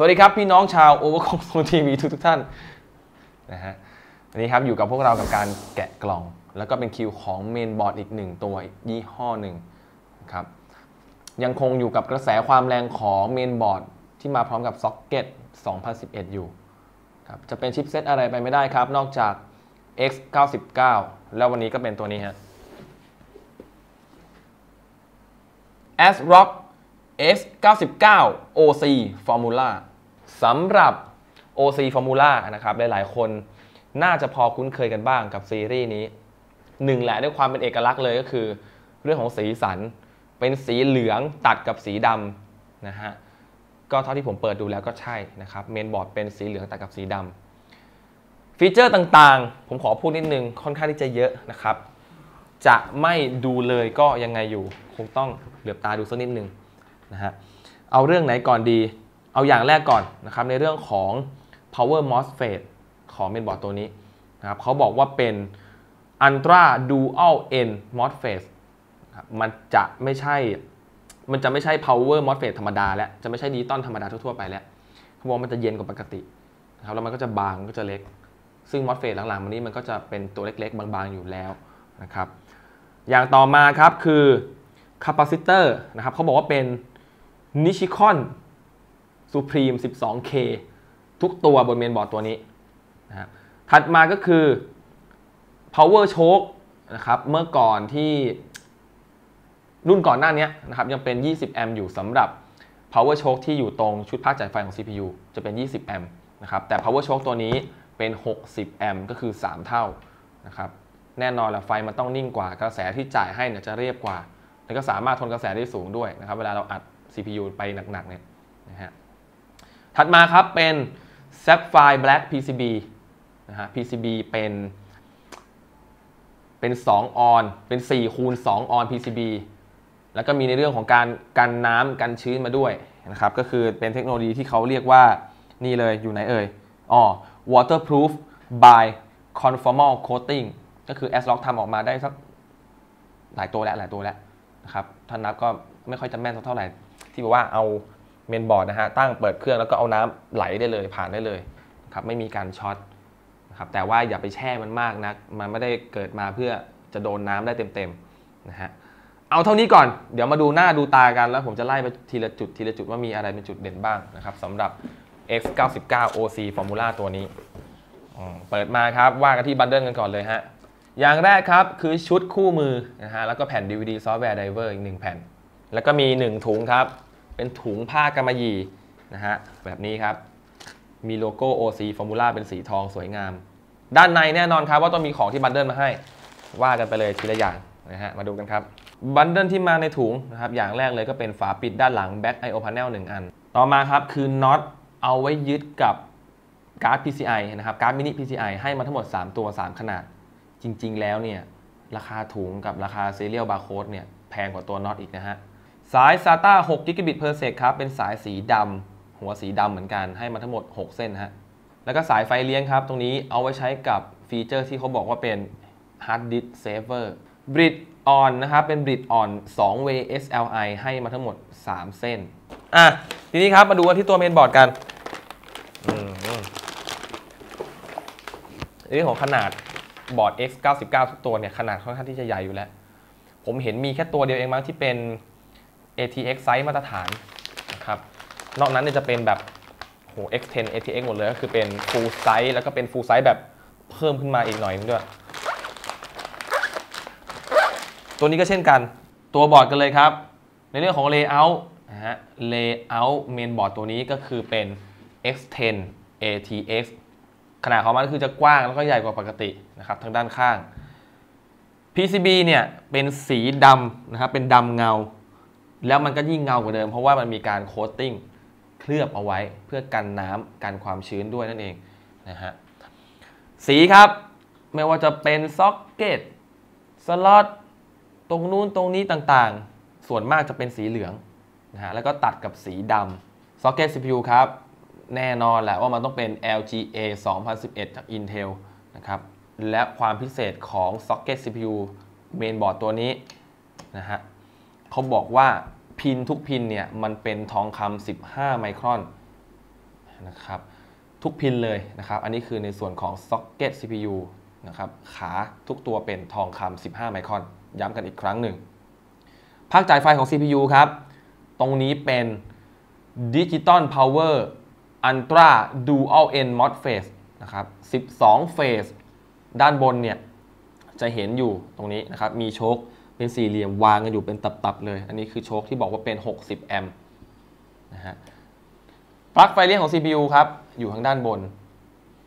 สวัสดีครับ พี่น้องชาวโอเวอร์ค o โซทีวีทุกทุกท่านนะฮะวันนี้ครับอยู่กับพวกเรากับการแกะกล่อง แล้วก็เป็นคิวของเมนบอร์ดอีกหนึ่งตัวยี่ห้อหนึ่งครับยังคงอยู่กับกระแสความแรงของเมนบอร์ดที่มาพร้อมกับซ็อกเก็ต2011 อยู่ครับจะเป็นชิปเซตอะไรไปไม่ได้ครับ นอกจาก X99 แล้ววันนี้ก็เป็นตัวนี้ฮะ ASRock X99 OC Formula สำหรับ OC Formula นะครับหลายๆ คนน่าจะพอคุ้นเคยกันบ้างกับซีรีส์นี้หนึ่งแหละด้วยความเป็นเอกลักษณ์เลยก็คือ เรื่องของสีสัน เป็นสีเหลืองตัดกับสีดำนะฮะก็เท่าที่ผมเปิดดูแล้วก็ใช่นะครับเมนบอร์ดเป็นสีเหลืองตัดกับสีดำฟีเจอร์ต่างๆ ผมขอพูดนิดนึงค่อนข้างที่จะเยอะนะครับ จะไม่ดูเลยก็ยังไงอยู่ คงต้องเหลือบตาดูสักนิดนึงนะฮะเอาเรื่องไหนก่อนดี เอาอย่างแรกก่อนนะครับในเรื่องของ power MOSFET ของเมนบอร์ดตัวนี้นะครับเขาบอกว่าเป็น Ultra Dual N MOSFET ครับมันจะไม่ใช่ มันจะไม่ใช่ power MOSFET ธรรมดาแล้ว จะไม่ใช่ดิจิตอลธรรมดาทั่วๆไปแล้วเขาบอกว่ามันจะเย็นกว่าปกตินะครับแล้วมันก็จะบางก็จะเล็ก ซึ่ง MOSFET หลังๆมันนี้มันก็จะเป็นตัวเล็กๆ บางๆอยู่แล้วนะครับ อย่างต่อมาครับคือคาปาซิเตอร์นะครับเขาบอกว่าเป็น Nichicon Supreme 12K ทุกตัวบนเมนบอร์ดตัวนี้นะครับถัดมาก็คือ Power Choke นะครับเมื่อก่อนที่รุ่นก่อนหน้านี้นะครับยังเป็น 20 แอมป์อยู่สำหรับ Power Choke ที่อยู่ตรงชุดภาคจ่ายไฟของ CPU จะเป็น 20 แอมป์นะครับแต่ Power Choke ตัวนี้เป็น 60 แอมป์ก็คือ 3 เท่านะครับแน่นอนละไฟมันต้องนิ่งกว่ากระแสที่จ่ายให้เนี่ยจะเรียบกว่า แล้วก็สามารถทนกระแสได้สูงด้วยนะครับเวลาเราอัด CPU ไปหนักๆเนี่ยนะฮะ ถัดมาครับเป็น Sapphire Black PCB นะฮะ PCB เป็นเป็น 2 ออน เป็น 4 คูณ 2 ออน PCB แล้วก็มีในเรื่องของการกันน้ำกันชื้นมาด้วยนะครับ ก็คือเป็นเทคโนโลยีที่เขาเรียกว่านี่เลยอยู่ไหนเอ่ยอ๋อ waterproof by conformal coating ก็คือ S-Lock ทำออกมาได้สักหลายตัวแล้วหลายตัวแล้วนะครับท่านนับก็ไม่ค่อยจะแม่นสักเท่าไหร่ ที่บอกว่าเอา เมนบอร์ดนะฮะตั้งเปิดเครื่องแล้วก็เอาน้ำไหลได้เลยผ่านได้เลยครับไม่มีการช็อตนะครับแต่ว่าอย่าไปแช่มันมากนะมันไม่ได้เกิดมาเพื่อจะโดนน้ำได้เต็มๆนะฮะเอาเท่านี้ก่อนเดี๋ยวมาดูหน้าดูตากันแล้วผมจะไล่ไปทีละจุดทีละจุดว่ามีอะไรเป็นจุดเด่นบ้างนะครับสำหรับ X99 OC Formula ตัวนี้ เปิดมาครับว่ากันที่บันเดิลกันก่อนเลยฮะ อย่างแรกครับคือชุดคู่มือนะฮะแล้วก็แผ่น DVD Software Driver อีก 1 แผ่น แล้วก็มี 1 ถุงครับ เป็นถุงผ้ากำมะหยี่นะฮะแบบนี้ครับ มีโลโก้ OC Formula เป็นสีทองสวยงาม ด้านในแน่นอนครับว่าต้องมีของที่บันเดิลมาให้ ว่ากันไปเลยทีละอย่างนะฮะมาดูกันครับบันเดิลที่มาในถุงนะครับอย่างแรกเลยก็เป็นฝาปิดด้านหลัง Back IO Panel 1 อัน ต่อมาครับคือน็อตเอาไว้ยึดกับการ์ด PCI นะครับการ์ดมินิ PCI ให้มาทั้งหมด 3 ตัว 3 ขนาด จริง ๆ แล้วเนี่ยราคาถุงกับราคา Serial Barcode เนี่ยแพงกว่าตัวน็อตอีกนะฮะ สาย SATA 6 g b per sec ครับ เป็นสายสีดำ หัวสีดำเหมือนกัน ให้มาทั้งหมด 6 เส้นฮะ แล้วก็สายไฟเลี้ยงครับ ตรงนี้เอาไว้ใช้กับฟีเจอร์ที่เขาบอกว่าเป็น Hard Disk Saver Bridge on นะครับ เป็น Bridge on 2 way SLI ให้มาทั้งหมด 3 เส้น อะ ทีนี้ครับ มาดูกันที่ตัวเมนบอร์ดกันอืมเรื่องของขนาดบอร์ด X99 ทุกตัวเนี่ย ขนาดค่อนข้างที่จะใหญ่อยู่แล้ว ผมเห็นมีแค่ตัวเดียวเองมั้งที่เป็น ATX ไซส์มาตรฐานนะครับนอกนั้นเนี่ยจะเป็นแบบโห X10 ATX หมดเลยก็คือเป็น full size แล้วก็เป็น full size แบบเพิ่มขึ้นมาอีกหน่อยนึงด้วย ตัวนี้ก็เช่นกันตัวบอร์ดกันเลยครับ ในเรื่องของ layout นะฮะ layout main board ตัวนี้ก็คือเป็น X10 ATX ขนาดของมันก็คือจะกว้างแล้วก็ใหญ่กว่าปกตินะครับทางด้านข้าง PCB เนี่ยเป็นสีดำนะครับเป็นดำเงา แล้วมันก็ยิ่งเงากว่าเดิม เพราะว่ามันมีการโคตติ้งเคลือบเอาไว้เพื่อกันน้ำกันความชื้นด้วยนั่นเองนะฮะสีครับ ไม่ว่าจะเป็นซ็อกเก็ตสล็อตตรงนู้นตรงนี้ต่างๆ ส่วนมากจะเป็นสีเหลืองนะฮะแล้วก็ตัดกับสีดำซ็อกเก็ต CPU ครับ แน่นอนแหละว่ามันต้องเป็น LGA 2011 จาก Intel นะครับและความพิเศษของ Socket CPU Mainboard ตัวนี้นะฮะ เขาบอกว่าพินทุกพินเนี่ยมันเป็นทองคำ15 ไมครอนนะครับทุกพินเลยนะครับ อันนี้คือในส่วนของ Socket CPU นะครับขาทุกตัวเป็นทองคำ15 ไมครอน ย้ำกันอีกครั้งหนึ่งภาคจ่ายไฟของ CPU ครับ ตรงนี้เป็น Digital Power Ultra Dual N Mod Phase นะครับ 12 เฟส ด้านบนเนี่ยจะเห็นอยู่ตรงนี้นะครับ มีโชค เป็นสี่เหลี่ยมวางกันอยู่เป็นตับๆเลย อันนี้คือโชคที่บอกว่าเป็น 60 แอมป์นะฮะปลั๊กไฟเลี้ยงของ CPU ครับ อยู่ข้างด้านบน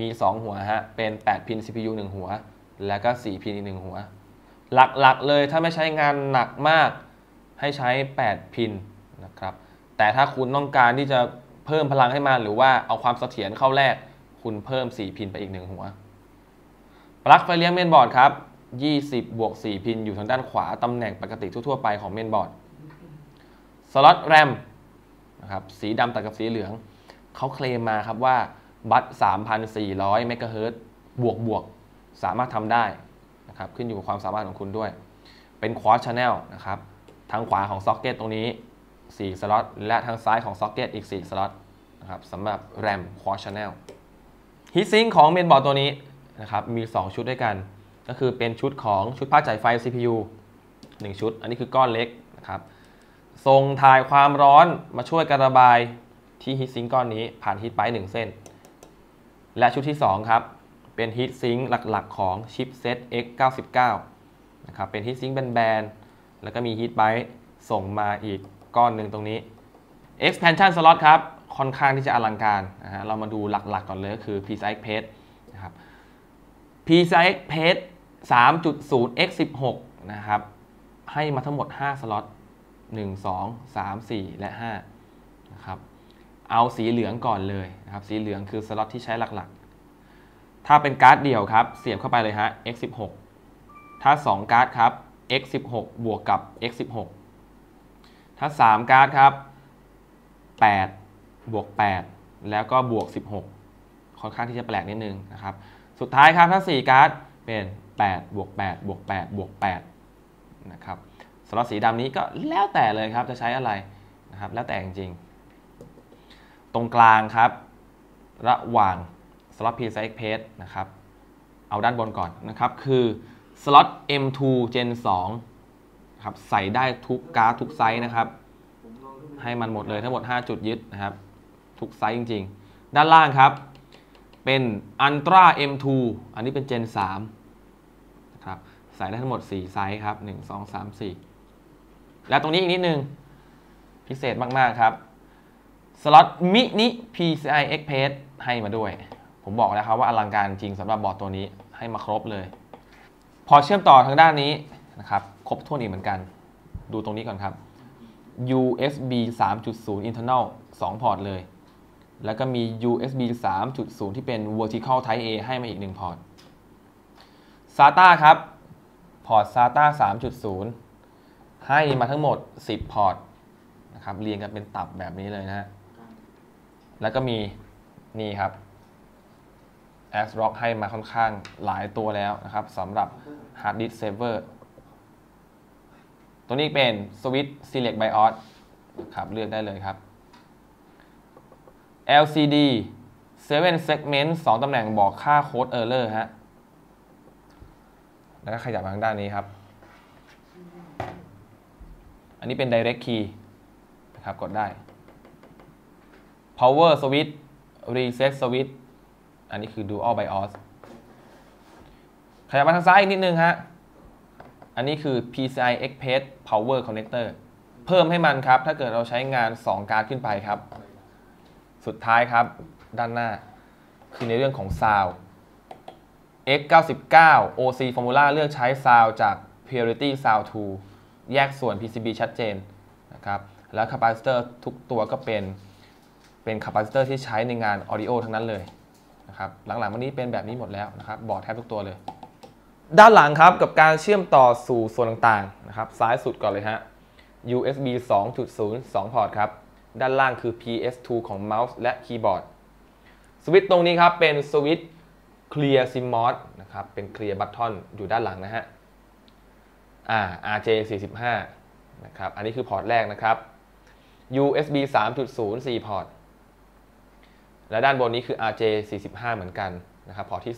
มี 2 หัวฮะ เป็น 8 พิน CPU 1 หัว แล้วก็ 4 พินอีก 1 หัว หลักๆเลยถ้าไม่ใช้งานหนักมากให้ใช้ 8 พินนะครับ แต่ถ้าคุณต้องการที่จะเพิ่มพลังให้มันหรือว่าเอาความเสถียรเข้าแรก คุณเพิ่ม 4 พินไปอีก 1 หัว ปลั๊กไฟเลี้ยงเมนบอร์ดครับ 20 บวก 4 พินอยู่ทางด้านขวา ตำแหน่งปกติทั่วๆไปของเมนบอร์ด สล็อตแรมนะครับสีดำตัดกับสีเหลือง เขาเคลมมาครับว่าบัต3,400เมกะเฮิรตบวกบวกสามารถทำได้นะครับขึ้นอยู่กับความสามารถของคุณด้วย เป็นควอ d ช h แนลนะครับทางขวาของซ็อกเก็ตตรงนี้ 4 สล็อต และทางซ้ายของซ็อกเก็ตอีก 4 สล็อตนะครับสำหรับแรมควอ d ช h แนลฮีทซิงของเมนบอร์ดตัวนี้นะครับมี 2 ชุดด้วยกัน ก็คือเป็นชุดของชุดภาคจ่ายไฟ CPU 1 ชุด อันนี้คือก้อนเล็กนะครับส่งถ่ายความร้อนมาช่วยการระบายที่ฮีทซิงก้อนนี้ผ่านฮีทไปหนึ่งเส้น และชุดที่ 2 ครับ เป็นฮีทซิงหลักๆ ของชิปเซต X99 นะครับเป็นฮีทซิงแบนๆแล้วก็มีฮีทไบส่งมาอีกก้อนหนึ่งตรงนี้ expansion slot ครับ ค่อนข้างที่จะอลังการนะฮะเรามาดูหลักๆก่อนเลยก็คือ PCI Express นะครับ PCI Express 3.0 x 16นะครับ ให้มาทั้งหมด 5 สล็อต 1 2 3 4 และ5นะครับ เอาสีเหลืองก่อนเลยนะครับ สีเหลืองคือสล็อตที่ใช้หลักๆ ถ้าเป็นการ์ดเดี่ยวครับ เสียบเข้าไปเลยฮะ x 16ถ้า 2 การ์ดครับ x 16บวกกับ x 16ถ้า 3 การ์ดครับ 8 บวก 8 แล้วก็บวก 16 ค่อนข้างที่จะแปลกนิดนึงนะครับ สุดท้ายครับถ้า 4 การ์ดเป็น 8บวก8บวก8บวก8นะครับสล็อตสีดำนี้ก็แล้วแต่เลยครับจะใช้อะไรนะครับแล้วแต่จริงๆ ตรงกลางครับ ระหว่างสล็อต PCI Express นะครับเอาด้านบนก่อนนะครับ คือสล็อต M2 Gen 2ครับใส่ได้ทุกการ์ดทุกไซส์นะครับ ให้มันหมดเลยทั้งหมด 5 จุดยึดนะครับ ทุกไซส์จริง ๆ ด้านล่างครับ เป็น Ultra M2 อันนี้เป็น Gen 3 ใส่ได้ทั้งหมด 4 ไซส์ครับ 1 2 3 4 และตรงนี้อีกนิดนึง พิเศษมาก ๆ ครับ สล็อตมินิ PCI Express ให้มาด้วย ผมบอกแล้วครับว่าอลังการจริงสำหรับบอร์ดตัวนี้ให้มาครบเลย พอเชื่อมต่อทางด้านนี้นะครับ ครบถ้วนอีกเหมือนกัน ดูตรงนี้ก่อนครับ USB 3.0 internal 2 พอร์ตเลย แล้วก็มี USB 3.0 ที่เป็น vertical type A ให้มาอีก 1 พอร์ต SATA ครับ พอร์ต SATA 3.0 ให้มาทั้งหมด 10 พอร์ตนะครับเรียงกันเป็นตับแบบนี้เลยนะฮะ แล้วก็มีนี่ครับ ASRock ให้มาค่อนข้างหลายตัวแล้วนะครับสำหรับ Hard Disk Saver ตัวนี้เป็น Switch Select BIOS ครับเลือกได้เลยครับ LCD 7 segment 2 ตำแหน่งบอกค่าโค้ด error ฮะ แล้วก็ขยับมาทางด้านนี้ครับ อันนี้เป็น direct key นะครับกดได้ power switch reset switch อันนี้คือ dual BIOS ขยับมาทางซ้ายอีกนิดนึงฮะ อันนี้คือ PCI Express Power Connector เพิ่มให้มันครับ ถ้าเกิดเราใช้งาน 2 การ์ดขึ้นไปครับ สุดท้ายครับ ด้านหน้า คือในเรื่องของ Sound X99 OC Formula เลือกใช้ Sound จาก Purity Sound 2 แยกส่วน PCB ชัดเจนนะครับ แล้วคาปาซิเตอร์ทุกตัวก็เป็น เป็นคาปาซิเตอร์ที่ใช้ในงานออดิโอทั้งนั้นเลยนะครับ หลังๆวันนี้เป็นแบบนี้หมดแล้วนะครับ บอร์ดแทบทุกตัวเลย ด้านหลังครับกับการเชื่อมต่อสู่ส่วนต่างๆนะครับ ซ้ายสุดก่อนเลยฮะ USB 2.0 2 พอร์ตครับ ด้านล่างคือ PS2 ของเมาส์และคีย์บอร์ด สวิตช์ตรงนี้ครับเป็นสวิตช์ Clear SIM Mod นะครับเป็น Clear Button อยู่ด้านหลังนะฮะอ่า RJ45 นะครับอันนี้คือพอร์ตแรกนะครับ USB 3.0 4 พอร์ต และด้านบนนี้คือ RJ45 เหมือนกันนะครับพอร์ตที่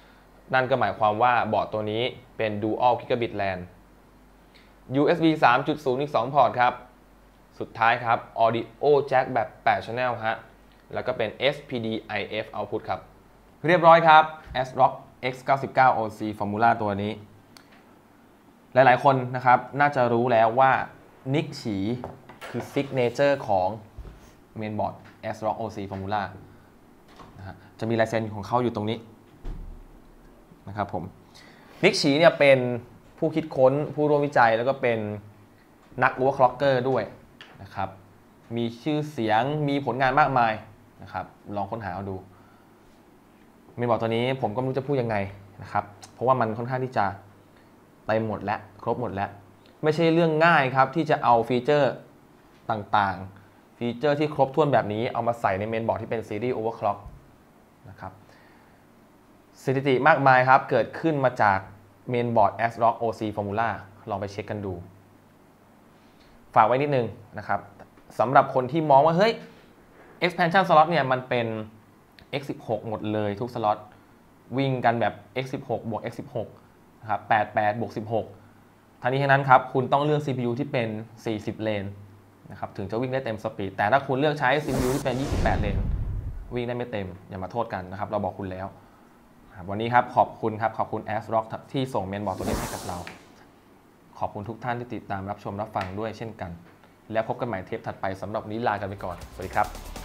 2 นั่นก็หมายความว่าบอร์ดตัวนี้เป็น Dual Gigabit LAN USB 3.0 อีก 2 พอร์ตครับ สุดท้ายครับ Audio Jack แบบ 8 Channel ฮะ แล้วก็เป็น SPD IF output ครับ เรียบร้อยครับ ASRock X99 OC Formula ตัวนี้ หลายๆคนนะครับ น่าจะรู้แล้วว่านิกฉีคือ Signature ของเมนบอร์ด ASRock OC Formula นะฮะจะมีลายเซ็นของเขาอยู่ตรงนี้นะครับผมนิกฉีเนี่ยเป็นผู้คิดค้นผู้ร่วมวิจัยแล้วก็เป็นนัก overclocker ด้วยนะครับ มีชื่อเสียงมีผลงานมากมายนะครับ ลองค้นหาเอาดู เมนบอร์ดตัวนี้ผมก็ไม่รู้จะพูดยังไงนะครับเพราะว่ามันค่อนข้างที่จะเต็มหมดแล้วครบหมดแล้ว ไม่ใช่เรื่องง่ายครับที่จะเอาฟีเจอร์ต่างๆ ฟีเจอร์ที่ครบถ้วนแบบนี้เอามาใส่ในเมนบอร์ดที่เป็นซีรีส์ overclock นะครับสถิติมากมายครับ เกิดขึ้นมาจากเมนบอร์ด ASRock OC Formula ลองไปเช็คกันดู ฝากไว้นิดนึงนะครับสำหรับคนที่มองว่า เฮ้ย expansion slot เนี่ยมันเป็น x16 หมดเลยทุกสล็อตวิ่งกันแบบ x16 บวก x16 นะครับ88บวก16ทั้งนี้ทั้งนั้นครับคุณต้องเลือก CPU ที่เป็น 40 เลนนะครับถึงจะวิ่งได้เต็มสปีดแต่ถ้าคุณเลือกใช้ CPU ที่เป็น 28 เลนวิ่งได้ไม่เต็ม อย่ามาโทษกันนะครับ เราบอกคุณแล้ว วันนี้ครับขอบคุณครับ ขอบคุณ ASRock ที่ส่งเมนบอร์ดตัวนี้ให้กับเรา ขอบคุณทุกท่านที่ติดตามรับชมรับฟังด้วยเช่นกัน แล้วพบกันใหม่เทปถัดไปสำหรับวันนี้ลากันไปก่อน สวัสดีครับ